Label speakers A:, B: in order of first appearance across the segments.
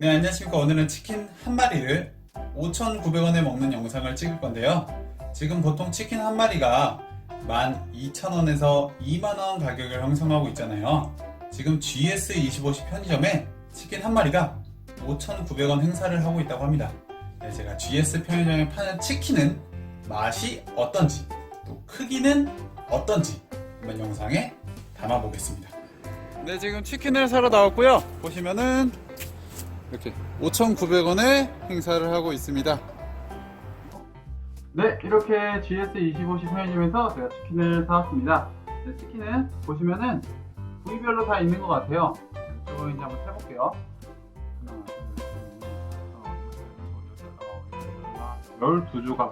A: 네, 안녕하십니까. 오늘은 치킨 한 마리를 5,900원에 먹는 영상을 찍을 건데요. 지금 보통 치킨 한 마리가 12,000원에서 2만원 가격을 형성하고 있잖아요. 지금 GS25시 편의점에 치킨 한 마리가 5,900원 행사를 하고 있다고 합니다. 네, 제가 GS 편의점에 파는 치킨은 맛이 어떤지, 또 크기는 어떤지 한번 영상에 담아보겠습니다. 네, 지금 치킨을 사러 나왔고요. 보시면은 이렇게 5,900원에 행사를 하고 있습니다. 네, 이렇게 GS25시 편의점에서 제가 치킨을 사왔습니다. 네, 치킨은 보시면은 부위별로 다 있는 것 같아요. 이쪽으로 이제 한번 해볼게요. 하나, 둘, 셋, 넷, 12조각.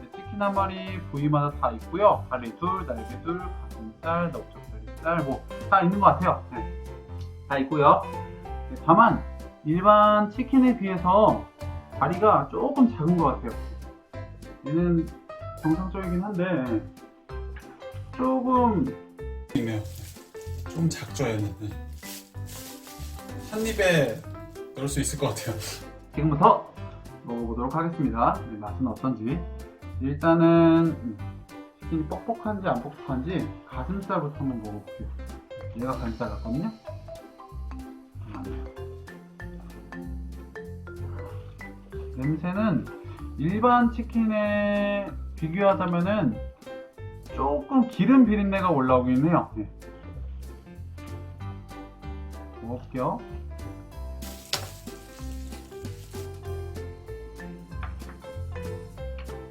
A: 네, 치킨 한 마리 부위마다 다 있고요. 다리 둘, 날개 둘, 가슴살, 넓적다리살, 뭐 다 있는 것 같아요. 네, 다 있고요. 네, 다만 일반 치킨에 비해서 다리가 조금 작은 것 같아요. 얘는 정상적이긴 한데 조금 있네요. 좀 작죠 얘는. 네. 한 입에 넣을 수 있을 것 같아요. 지금부터 먹어보도록 하겠습니다. 네, 맛은 어떤지. 일단은 음, 치킨이 뻑뻑한지 안 뻑뻑한지 가슴살부터 한번 먹어볼게요. 얘가 가슴살 같거든요. 냄새는 일반 치킨에 비교하자면은 조금 기름 비린내가 올라오긴 해요. 네. 먹을게요.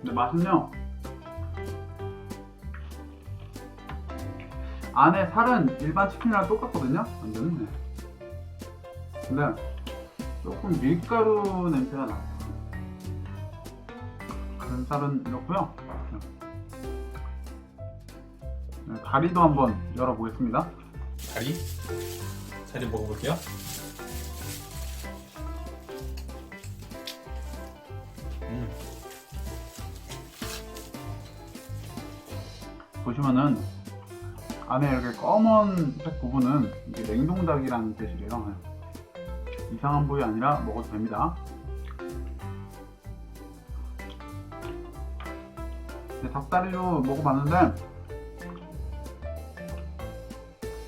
A: 근데 맛은요. 안에 살은 일반 치킨이랑 똑같거든요. 완전. 네. 근데 조금 밀가루 냄새가 나 요. 가슴살은 이렇고요. 네, 다리도 한번 열어보겠습니다. 다리? 다리 먹어볼게요. 음. 보시면은 안에 이렇게 검은색 부분은 이게 냉동닭이라는 뜻이래요. 이상한 부위 아니라 먹어도 됩니다. 닭다리로 먹어봤는데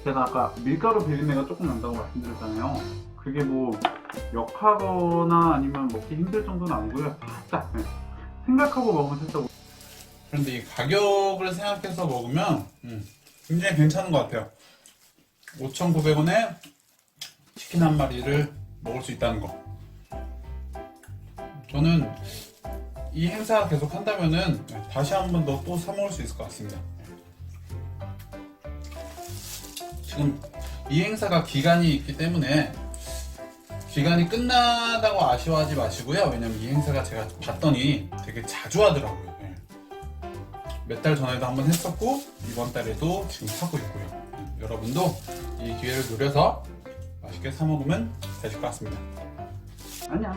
A: 제가 아까 밀가루 비린내가 조금 난다고 말씀드렸잖아요. 그게 뭐 역하거나 아니면 먹기 힘들 정도는 아니고요. 살짝 네. 생각하고 먹으면 살짝 그런데 이 가격을 생각해서 먹으면 음, 굉장히 괜찮은 것 같아요. 5,900원에 치킨 한 마리를 먹을 수 있다는 거. 저는 이 행사 계속 한다면은 다시 한 번 더 또 사 먹을 수 있을 것 같습니다. 지금 이 행사가 기간이 있기 때문에 기간이 끝나다고 아쉬워하지 마시고요. 왜냐면 이 행사가 제가 봤더니 되게 자주 하더라고요. 네. 몇달 전에도 한번 했었고 이번 달에도 지금 하고 있고요. 네, 여러분도 이 기회를 노려서 맛있게 사 먹으면 되실 것 같습니다. 안녕.